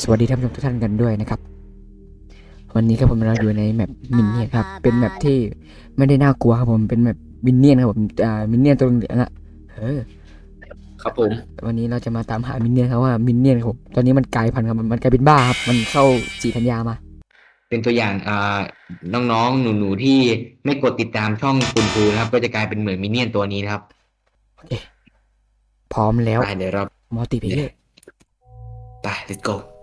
สวัสดีท่านผู้ชมทุกท่านกันด้วยนะครับ วันนี้ครับผมเราอยู่ในแมปมินเนี่ยนครับ เป็นแมปที่ไม่ได้น่ากลัวครับผมเป็นแมปมินเนี่ยนครับผมอ่ามินเนี่ยนตัวเหลืองๆอะเออครับผม วันนี้เราจะมาตามหามินเนี่ยนครับว่ามินเนี่ยนครับผมตอนนี้มันกลายพันธุ์ครับมันมันกลายเป็นบ้าครับมันเข้าสีธัญญามา เป็นตัวอย่างอ่าน้องๆหนูๆที่ไม่กดติดตามช่องคุณครูนะครับ ก็จะกลายเป็นเหมือนมินเนี่ยนตัวนี้นะครับพร้อมแล้วไปเดี๋ยวเรามัลติเพเยอร์ไป let's go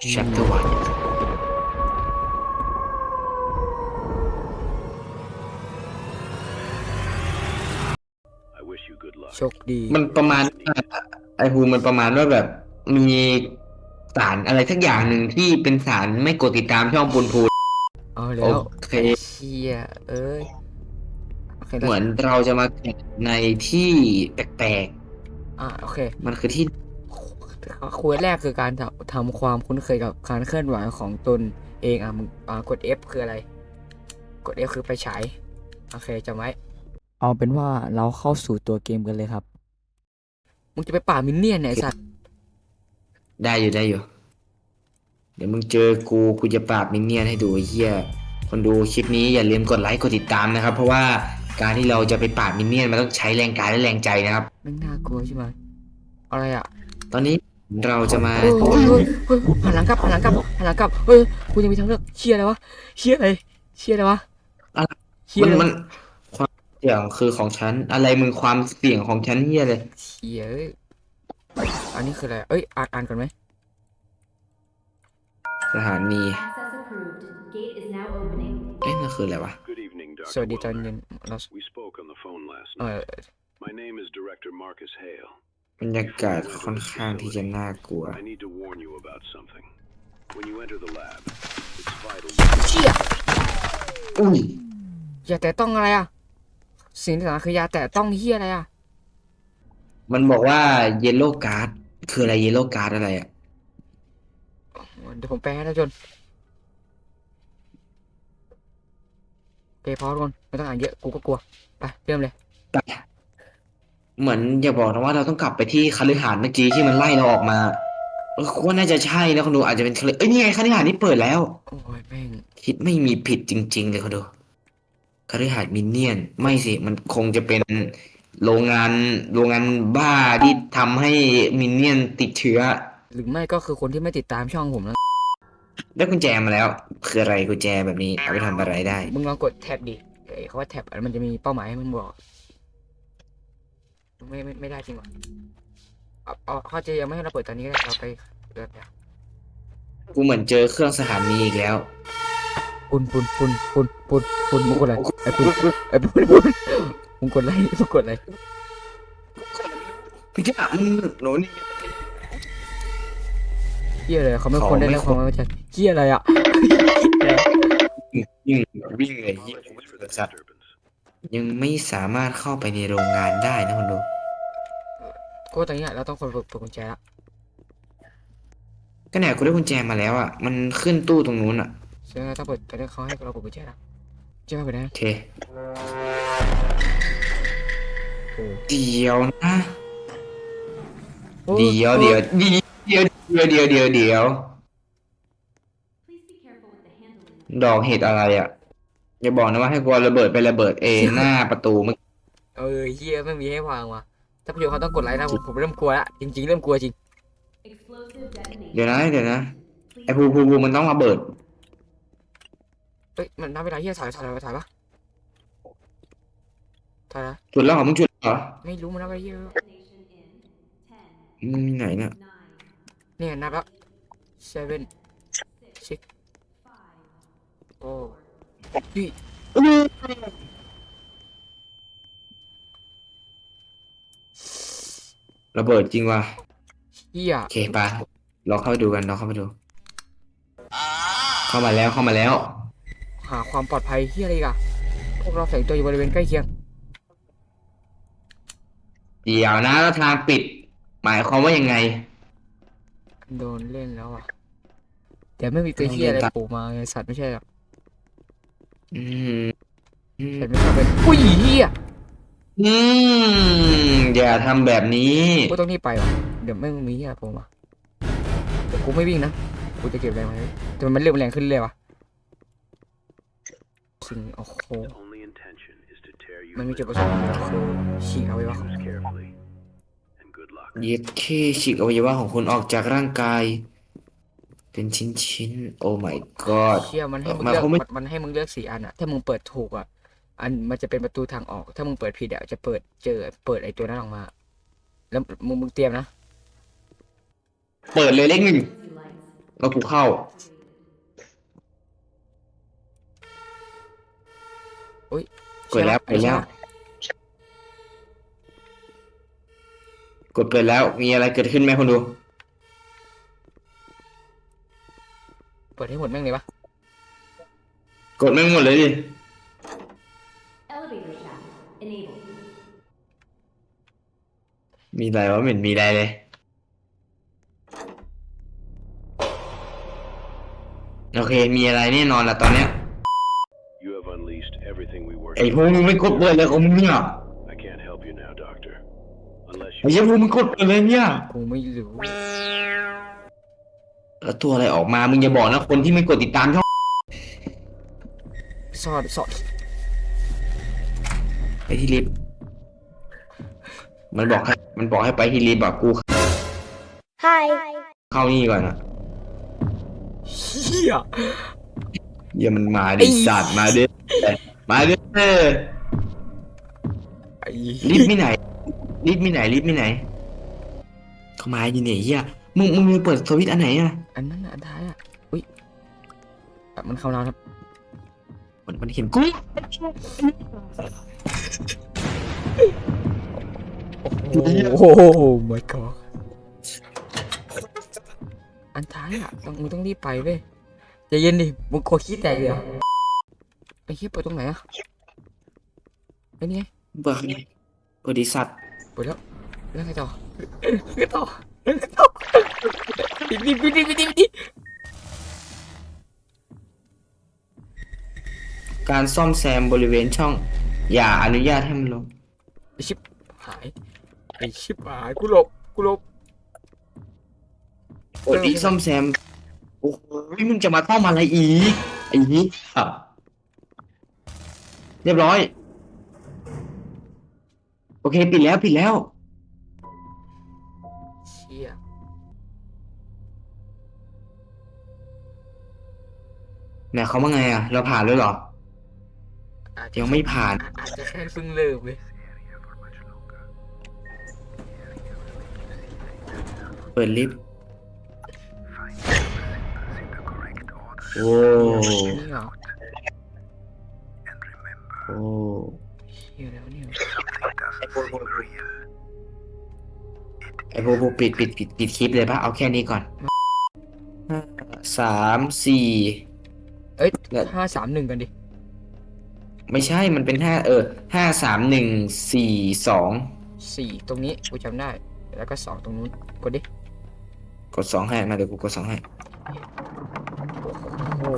chapter one โชคดีมันประมาณว่าไอภูมิมันประมาณว่าแบบมีสารอะไรสักอย่างหนึ่งที่เป็นสารไม่กดติดตามช่องปุนพูเอาแล้โอวเค เชียเอ้ยโอเคเหมือนเราจะมาแข่งในที่แปลกอ่าโอเค ๆ มันคือที่ คุยแรกคือการทำทำความคุ้นเคยกับการเคลื่อนไหวของตนเองอะมึงอ่ากด F คืออะไร กด F คือไปฉายโอเคจำไว้ เอาเป็นว่าเราเข้าสู่ตัวเกมกันเลยครับ มึงจะไปป่ามินเนี่ยนเนี่ยไอ้สัตว์ได้อยู่ได้อยู่ เดี๋ยวมึงเจอกูกูจะปราบมินเนี่ยนให้ดูไอ้เฮียคนดูคลิปนี้อย่าลืมกดไลค์กดติดตามนะครับ เพราะว่าการที่เราจะไปปราบมินเนี่ยนมันต้องใช้แรงกายและแรงใจนะครับ แม่งน่ากลัวใช่ไหมอะไรอะ ตอนนี้ เราจะมาเฮ้ยเฮ้ยเฮ้ยเฮ้ยหันหลังกลับหันหลังกลับหันหลังกลับเฮ้ยกูยังมีทางเลือกเชียอะไรวะเชียอะไรเชียอะไรวะอะไร เชียมันอะไรมันความเสี่ยงคือของฉัน อะไรมึงความเสี่ยงของฉันเฮียเลยเชียเอ้ยอันนี้คืออะไรเอ้ยอ่านอ่านก่อนไหมสถานี Access approved. Gate is now opening. เอ้ยมันคืออะไรวะ Good evening, Dr. สวัสดีตอน Wilmer. เย็นเรา We spoke on the phone last เอ night. อ My name is Director Marcus Hale. บรรยากาศค่อนข้างที่จะน่ากลัว I need to warn you about something. When you enter the lab, it's vital. เชียอุ้ยอย่าแต่ต้องอะไรอะ สิ่งที่สำคัญคืออย่าแต่ต้องเฮียอะไรอะ มันบอกว่าเยลโล่การ์ดคืออะไรเยลโล่การ์ดอะไรอะ เดี๋ยวผมแปลให้ท่านผู้ชมโอเคพอทุกคนไม่ต้องอ่านเยอะ กูก็กลัว ไป เริ่มเลยแต่ เหมือนอย่าบอกนะว่าเราต้องกลับไปที่คฤหาสน์เมื่อกี้ที่มันไล่เราออกมาเออว่าน่าจะใช่นะคนดูอาจจะเป็นคฤเอ้ยนี่ไงคฤหาสน์นี่เปิดแล้ว โอ้ยแม่งคิดไม่มีผิดจริง ๆ เลยคนดูคฤหาสน์มินเนี่ยน ไม่สิมันคงจะเป็นโรงงานโรงงานบ้าที่ทำให้มินเนี่ยนติดเชื้อ หรือไม่ก็คือคนที่ไม่ติดตามช่องผมแล้วได้กุญแจมาแล้ว คืออะไรกุญแจแบบนี้เอาไปทำอะไรได้ มึงลองกดแท็บดิเอ้ยเขาว่าแท็บอันนนมันจะมีเป้าหมายให้มึงบอก ไม่ไม่ไม่ได้จริงวะเอาเอาเขาจะยังไม่ให้เราเปิดตอนนี้ก็ได้เราไปเริ่มแล้วกูเหมือนเจอเครื่องสถานีอีกแล้วปุนปุนปุนปุนปุนปุนมึงกดอะไรไอ้ปุนไอ้ปุนปุนมึงกดอะไรมึงกดอะไรพี่จ้ามึงโหนนี่เฮียอะไรเขาไม่คนได้แล้วเขาเขาไม่ ไม่ใช่เฮียอะไรอะ วิ่งวิ่งเลยเหี้ย What's the สัตว์ disturbance? ยังไม่สามารถเข้าไปในโรงงานได้นะคนดูก็ตอนนี้เราต้องคนเปิดเปิดกุญแจละก็เนี่ยกูได้กุญแจมาแล้วอะ มันขึ้นตู้ตรงนู้นอะเชื่อต้องเปิดตอนนี้เขาให้เราเปิดกุญแจละเจ้าไปได้โอเคโอ้เดี๋ยวนะโอ้เดี๋ยวเดี๋ยวเดี๋ยวเดี๋ยวเดี๋ยวเดี๋ยวเดี๋ยว Please be careful with the handling. ดอกเห็ดอะไรอะ อย่าบอกนะว่าให้กูเอาระเบิดไประเบิดเองหน้าประตูเมื่อเออเฮียไม่มีให้วางว่ะถ้าประโยชน์เขาต้องกดไลค์นะผมผมเริ่มกลัวละจริง ๆ เริ่มกลัวจริง Explosive detonation. เดี๋ยวนะเดี๋ยวนะไอ้ภูภูภูมันต้องระเบิดเฮ้ยมันนับเวลาเฮียถ่ายถ่ายถ่ายถ่ายปะถ่ายนะจุดแล้วเหรอมึงจุดเหรอไม่รู้มันนับเวลาเฮีย Detonation in 10, มึงมีไหนเนี่ย 9, เนี่ยนับแล้ว seven six 5, โอ้ย ระเบิดจริงว่ะเฮียโอเคไปลองเข้าไปดูกันลองเข้าไปดู เข้ามาแล้วเข้ามาแล้ว หาความปลอดภัยเฮียอะไรอีกอะพวกเราแฝงตัวอยู่บริเวณใกล้เคียง เดี๋ยวนะแล้วทางปิด หมายความว่ายังไง โดนเล่นแล้วอะแต่ไม่มีตัวเฮียอะไรโผล่มาไงสัตว์ไม่ใช่หรอก อืมอืมแต่ไม่เข้าไปอุ้ยเฮียอืมอย่าทำแบบนี้กูต้องนี่ไปว่ะเดี๋ยวไม่มีเฮียโผล่มาแต่กูไม่วิ่งนะกูจะเก็บแรงไว้แต่มันเริ่มแรงขึ้นเลยวะสิ่งโอ้โห Its only intention is to tear you มันมีจุด limb ประสงค์เดียวคือฉีกเอาไว้ว่า Choose carefully. And good luck. เย็ดเคฉีกอวัยวะของคุณออกจากร่างกาย เป็นชิ้นชิ้นๆโอ้ my god เชี่ยมันให้มึงมาเลือกเขาไม่มันมันให้มึงเลือกสี่อันอะถ้ามึงเปิดถูกอะอันมันจะเป็นประตูทางออก ถ้ามึงเปิดผิดอะจะเปิดเจอเปิดไอตัวนั้นออกมา แล้วมึงมึงเตรียมนะ เปิดเลยเลขหนึ่ง Emergency lights แล้วกูเข้าอุ้ยเปิดแล้วเปิดแล้วกดเปิดแล้วมีอะไรเกิดขึ้นไหมคนดู เปิดให้หมดแม่งเลยปะกดไม่งหมดเลยดิ Elevator shaft enabled. มีอะไรวะเหม็นมีอะไรเลย โอเค มีอะไรแน่นอนละตอนเนี้ย You have unleashed everything we worked ไอ้พวกมึงไม่กดเปิดเลยของมึงเนี่ย I can't help you now, Doctor. Unless ไอ้ you เหี้ยพวกมึงกดเปิดเลยเนี่ย กูไม่รู้ แล้วตัวอะไรออกมา มึงอย่าบอกนะ คนที่ไม่กดติดตามช่องสอดสอดไปที่ลิฟต์มันบอกให้มันบอกให้ไปที่ลิฟต์อะกูเข้านี่ก่อนอะเฮียเหี้ยมันมาไอ้ดิสัตว์มาเด้อมาเด้อไอ้ลิฟต์ไม่ไหน ลิฟต์ไม่ไหนลิฟต์ไม่ไหน เข้ามาอยู่เนี่ยเฮีย มึงมึงมึงเปิดสวิตช์อันไหนอะอันนั้นน่ะอันท้ายอะอุ้ยอะมันเข้าแล้วครับมันมันเห็นกูโอ้โห my god อันท้ายอะต้องมึงต้องรีบไปเว้ยใจเย็นดิมึงโคขี้แตกเลยเหรอไอ้เหี้ยเปิดตรงไหนอะไอ้นี่ไงเปิดบริษัทเปิดแล้วแล้วไงต่อไงต่อแล้วไงต่อ ดิบดิบดิบดิบดิบดิบการซ่อมแซมบริเวณช่อง อย่าอนุญาตให้มันลงไอชิบหายไอชิบหายกูหลบกูหลบกดอีซ่อมแซมโอ้โหมึงจะมาซ่อมอะไรอีกไอ้นี้อะเรียบร้อย โอเค ปิดแล้ว ปิดแล้ว เนี่ยเขาว่าไงอะ เราผ่านแล้วเหรอ อาจจะยังไม่ผ่าน อาจจะแค่เพิ่งเริ่มเลยเปิดลิฟต์โอ้นี่เหรอโอ้เชี่ยแล้วเนี่ยไอ้โบโบปิดปิดปิดปิดคลิปเลยปะเอาแค่นี้ก่อนห้าสามสี่ เอ้ยแล้วห้าสามหนึ่งกันดิ ไม่ใช่มันเป็นห้าเออห้าสามหนึ่งสี่สองสี่ตรงนี้กูจำได้ แล้วก็สองตรงนู้นกดดิ กดสองให้มาเดี๋ยวกูกดสองให้โอ้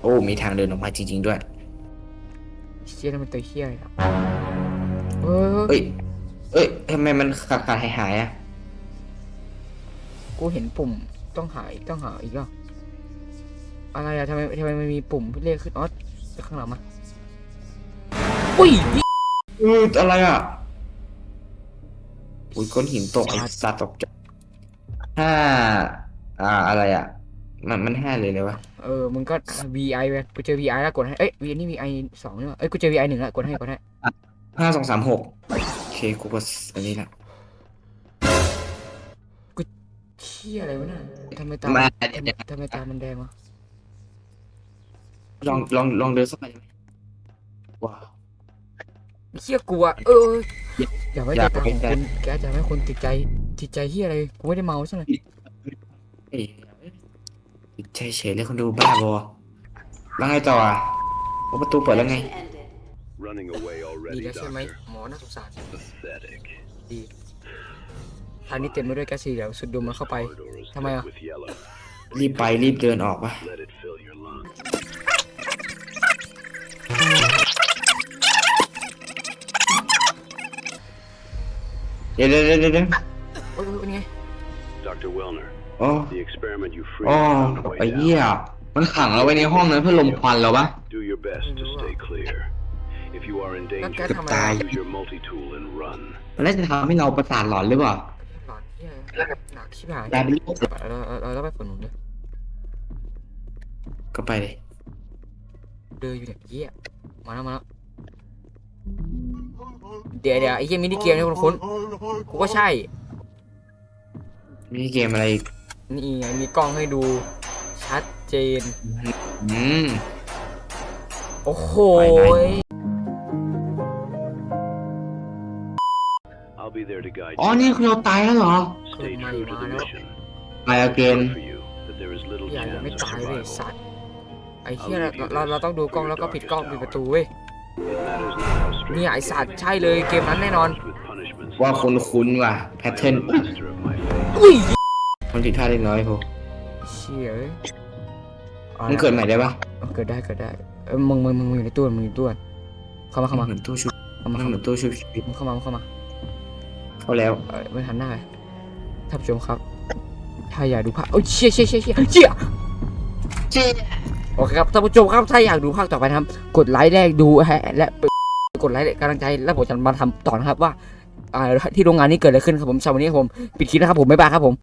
โอ้มีทางเดินออกมาจริง ๆ ด้วยเชี่ยนั่นมันตัวเชี่ยเลยอะเฮ้ยเอ้ยเอ้ยทำไมมันขาดขาดหายหายๆอะ กูเห็นปุ่มต้องหาอีกต้องหาอีกอะ อะไรอะทำไมทำไมมันมีปุ่มเลขขึ้นออสข้างหลังมาอุ้ยอืออะไรอะ อุ้ยก้อนหินตกไอ้สัตว์ตกใจห้าอ่าอะไรอะ มันมันห้าเลยเลยวะเออมึงก็ VI ไปกูเจอ VI แล้วกดให้เอ้ย V นี่ VI สองนี่หว่าเอ้ยกูเจอ VI หนึ่งแล้วกดให้กดให้ห้าสองสามหกโอเคกูกดอันนี้ละเชี่ยอะไรวะน่ะทำไมตามาทำเดี๋ยวไมเดี๋ยว ทำไมตามันแดงวะ ลองลองลองเดินเข้าไปได้ไหมว้าวเชี่ยกลัว เอออย่าไว้อใจย่าตาของไว้ใจ คุณแกจะให้คนติดใจติดใจเฮียอะไรกูไม่ได้เมาใช่ไหมเอ้ยติดใจเฉยเลยคนดูบ้าบอแล้วไงต่ออะโอ้ประตูเปิดแล้วไง Connection ended. running away ดี already, แล้วใช่ไหม Doctor. หมอน่าสงสาร Pathetic. ดีทางนี้เต็มไปด้วยแก๊สสีเหลวสุดดมมันเข้าไป Corridor is Tama ya. thick with yellow. รีบไปรีบเดินออกปะ Let it เดี๋ยวเดี๋ยวเดี๋ยวเดี๋ยวโอ้ยโอ้ยเป็นไง Dr. Wellner. โอ้ The experiment you โอ้ freed found a ไอ้ way เหี้ย out. มันขังเราไว้ในห้องนั้นเพื่อลมควันเราปะ Do your best to stay clear. If you are in แล้วแก danger, ทำอะไร ตาย use your multi-tool and run. มันน่าจะทำให้เราประสาทหลอนหรือเปล่า หลอนเหี้ยหนักชิบหายกลายเป็นโรคเราเราเราต้องไปฝนหนุนเลยก็ไปเลยเดินอยู่เนี่ยเหี้ยมาแล้วมาแล้ว เดี๋ยวเดี๋ยวไอ้เหี้ยมินิเกมเนี่ยคุ้นๆกูก็ใช่ มีเกมอะไรอีกนี่ไงมีกล้องให้ดู ชัดเจน อืม โอ้โหไปไหน I'll be there to guide อ๋อ you. นี่คือเราตายแล้วเหรอ Stay Good true to the money, mission. ตายเกน Know for you that there is little อย่ายังไม่ chance of ตายเลย survival. สัตว์ไอ้เหี้ยเราเราเราต้องดูกล้องแล้วก็ปิดกล้องปิดประตูเว้ย It matters not how straight เนี่ยไอสัตว์ใช่เลยเกมนั้นแน่นอน with punishments. ว่าคุ้นคุ้นๆว่ะแพท I เทิร์น am the master of my fate. อุ้ยมันผิดพลาดเล็กน้อยพอเชี่ยเอ้ยอามันเกิดใหม่ได้ปะเอาเกิดได้เกิดได้เออมึงมึงมึงมึงอยู่ในตู้มึงอยู่ในตู้เข้ามาเข้ามาเหมือนตู้ชุบเข้ามัมานเข้าเหมืมาอนตู้ชุบชีวิตมึงเข้ามามึงเข้ามา เข้าแล้วเออไม่ทันได้ท่านผู้ชมครับ ถ้าอยากดูภาคโอ้ยเชี่ยเชี่ยเชี่ยเชี่ยเชี่ยเจ๊โอเคครับท่านผู้ชมครับถ้าอยากดูภาคต่อไปนะครับ กดไลค์แรกดูฮะและ กดไลค์กำลังใจแล้วผมจะมาทำต่อนะครับว่าที่โรงงานนี้เกิดอะไรขึ้นครับผมสำหรับวันนี้ครับผมปิดคลิปนะครับผมบ๊ายบายครับผม